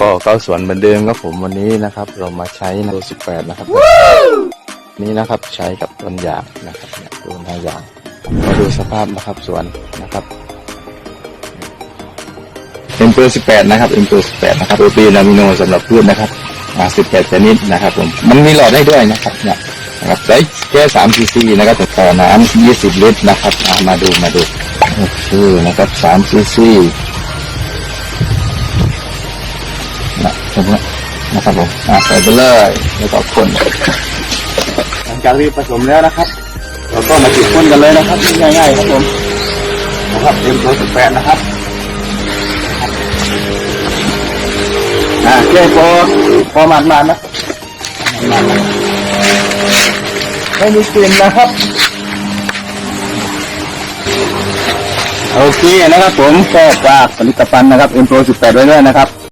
ก็เข้าสวนเหมือนเดิมครับผมวันนี้นะครับ เรามาใช้โลสิบแปดนะครับ นี่นะครับใช้กับต้นยางนะครับเนี่ยดูหน้ายางมาดูสภาพนะครับสวนนะครับเอ็มเปอร์สิบแปดนะครับเอ็มเปอร์สิบแปดนะครับโปรตีนอะมิโนสำหรับพืชนะครับมาสิบแปดชนิดนะครับผมมันมีหลอดได้ด้วยนะครับเนี่ยนะครับใช้แค่สามซีซีนะครับต่อน้ำยี่สิบลิตรนะครับมาดูมาดูโอเคนะครับสามซีซี นะตรงนี้นะครับผมอะใส่ไปเลยแล้วก็คนหลังจากที่ผสมแล้วนะครับ เราก็มาจิบคนกันเลยนะครับง่ายๆครับผมนะครับเต็มตัวสิบแปดนะครับอ่าแค่พอพอมันมานะมันๆนะไม่มีกลิ่นนะครับโอเคนะครับผมก็ฝากผลิตภัณฑ์นะครับเอ็มโปร18ไว้ด้วยนะครับ